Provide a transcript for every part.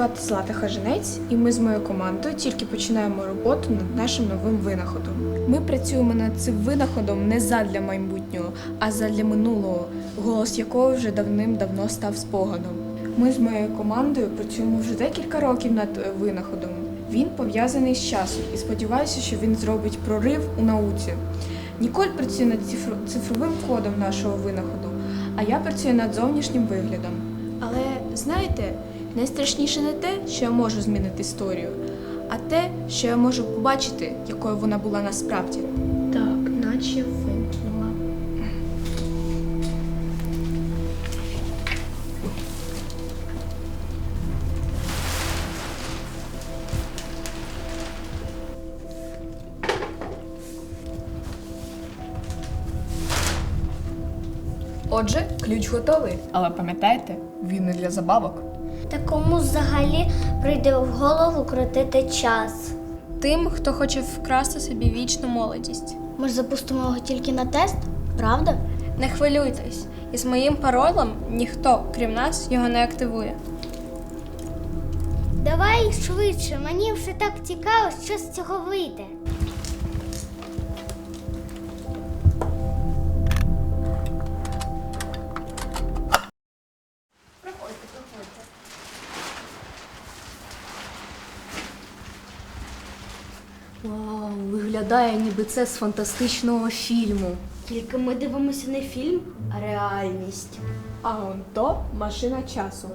Звати Злата Хажинець, і ми з моєю командою тільки починаємо роботу над нашим новим винаходом. Ми працюємо над цим винаходом не задля майбутнього, а задля минулого, голос якого вже давним-давно став спогадом. Ми з моєю командою працюємо вже декілька років над е, винаходом. Він пов'язаний з часом і сподіваюся, що він зробить прорив у науці. Ніколь працює над цифро- цифровим кодом нашого винаходу, а я працюю над зовнішнім виглядом. Але знаєте, найстрашніше не те, що я можу змінити історію, а те, що я можу побачити, якою вона була насправді. Так, наче вимкнула. Отже, ключ готовий. Але пам'ятайте, він не для забавок. Та кому взагалі прийде в голову крутити час? Тим, хто хоче вкрасти собі вічну молодість. Ми ж запустимо його тільки на тест, правда? Не хвилюйтесь, із моїм паролем ніхто, крім нас, його не активує. Давай швидше, мені вже так цікаво, що з цього вийде. Виглядає ніби це з фантастичного фільму. Тільки ми дивимося не фільм, а реальність. А он то машина часу.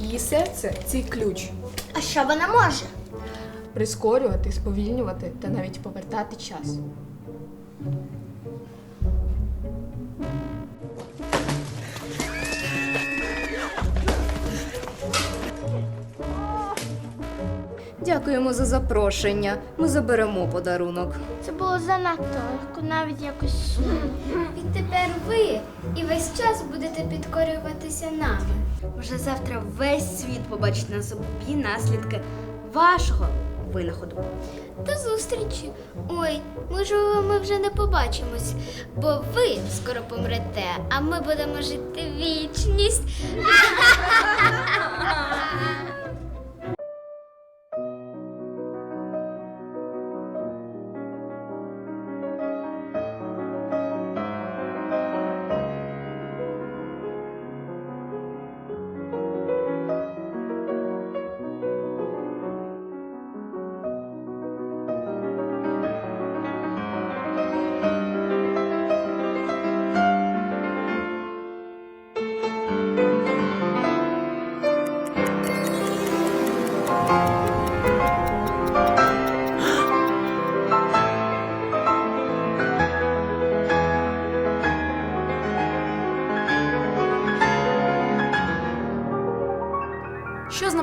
Її серце цей ключ. А що вона може? Прискорювати, сповільнювати та навіть повертати час. Дякуємо за запрошення. Ми заберемо подарунок. Це було занадто легко, навіть якось сумно. І тепер ви і весь час будете підкорюватися нами. Вже завтра весь світ побачить на собі наслідки вашого винаходу. До зустрічі. Ой, можливо, ми вже не побачимось, бо ви скоро помрете, а ми будемо жити вічність.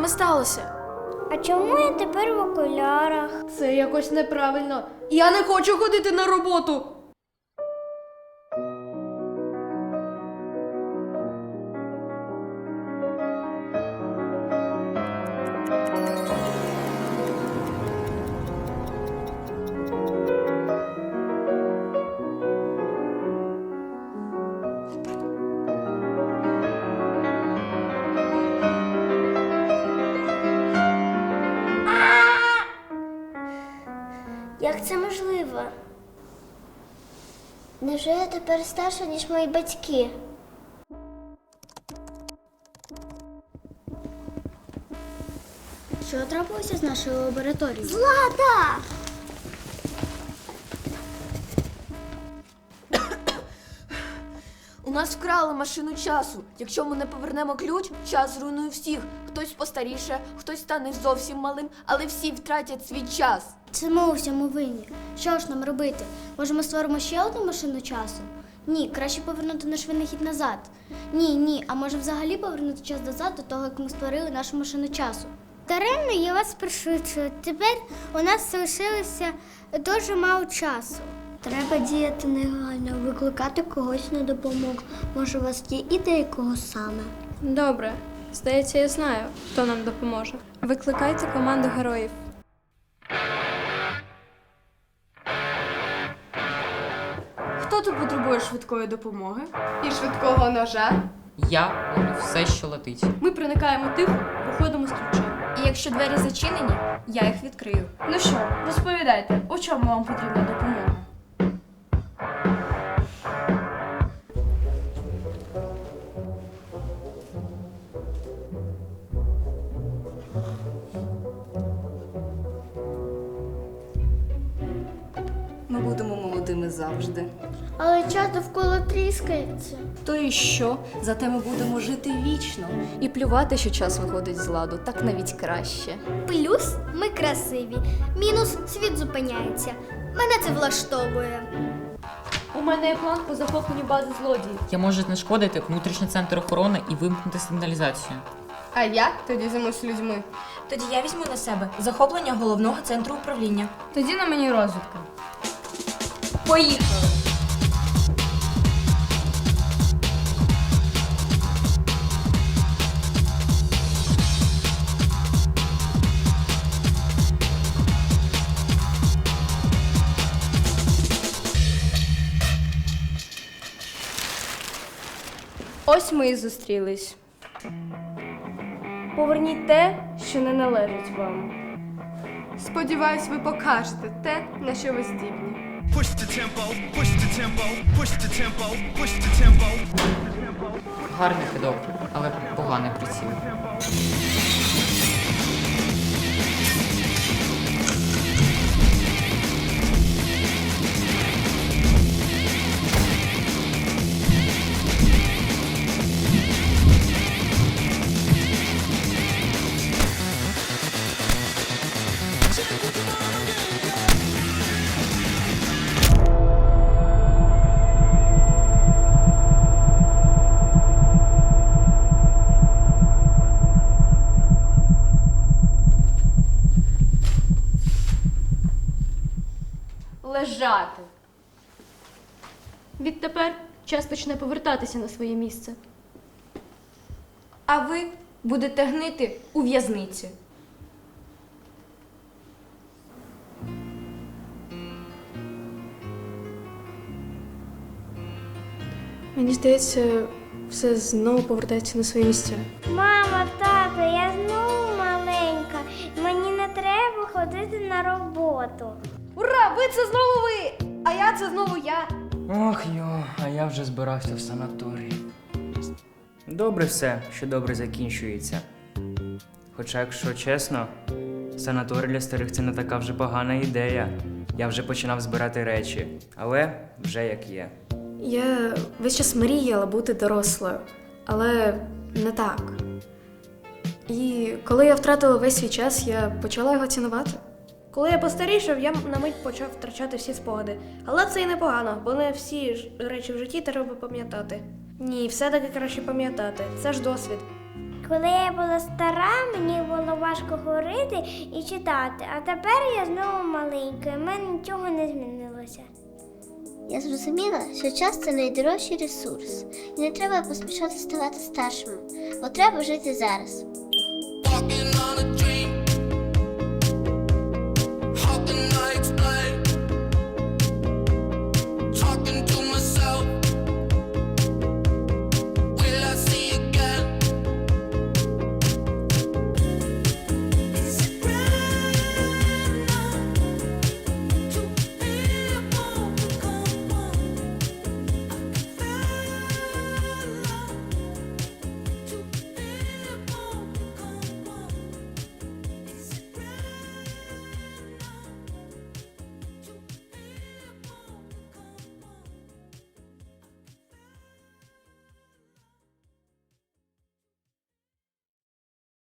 Нами сталося? А чому я тепер в окулярах? Це якось неправильно. Я не хочу ходити на роботу. Як це можливо? Невже я тепер старша, ніж мої батьки? Що трапилося з нашою лабораторією? Злата! У нас вкрали машину часу. Якщо ми не повернемо ключ, час зруйнує всіх. Хтось постаріше, хтось стане зовсім малим, але всі втратять свій час. Це ми у всьому винні. Що ж нам робити? Може, ми створимо ще одну машину часу? Ні, краще повернути наш винахід назад. Ні, ні, а може взагалі повернути час назад до того, як ми створили нашу машину часу. Даремно я вас пришвидшую. Тепер у нас залишилося дуже мало часу. Треба діяти негайно, викликати когось на допомогу. Може, у вас є ідеї кого саме? Добре, здається, я знаю, хто нам допоможе. Викликайте команду героїв. Швидкої допомоги? І швидкого ножа? Я ловлю все, що летить. Ми проникаємо тихо, виходимо з ключем. І якщо двері зачинені, я їх відкрию. Ну що, розповідайте, у чому вам потрібна допомога? Ми будемо молодими завжди. Але час довкола тріскається. То і що? Зате ми будемо жити вічно. І плювати, що час виходить з ладу, так навіть краще. Плюс ми красиві. Мінус світ зупиняється. Мене це влаштовує. У мене є план по захопленню бази злодіїв. Я можу знешкодити внутрішній центр охорони і вимкнути сигналізацію. А я тоді займусь людьми. Тоді я візьму на себе захоплення головного центру управління. Тоді на мені розвідка. Поїхали! Ось ми і зустрілись. Поверніть те, що не належить вам. Сподіваюсь, ви покажете те, на що ви здібні. Push the tempo, push the tempo, push the tempo, push the tempo. Гарний кидок, але поганий приціл. Відтепер час почне повертатися на своє місце. А ви будете гнити у в'язниці. Мені здається, все знову повертається на свої місця. Мама, тато, я знову маленька. Мені не треба ходити на роботу. Ура! Ви це знову ви! А я це знову я. Ох йо, а я вже збирався в санаторій. Добре все, що добре закінчується. Хоча, якщо чесно, санаторій для старих це не така вже погана ідея. Я вже починав збирати речі, але вже як є. Я весь час мріяла бути дорослою, але не так. І коли я втратила весь свій час, я почала його цінувати. Коли я постарішав, я на мить почав втрачати всі спогади. Але це і непогано, бо не всі ж речі в житті треба пам'ятати. Ні, все-таки краще пам'ятати. Це ж досвід. Коли я була стара, мені було важко говорити і читати, а тепер я знову маленька, і в мене нічого не змінилося. Я зрозуміла, що час це найдорожчий ресурс, і не треба поспішати ставати старшими, бо треба жити зараз.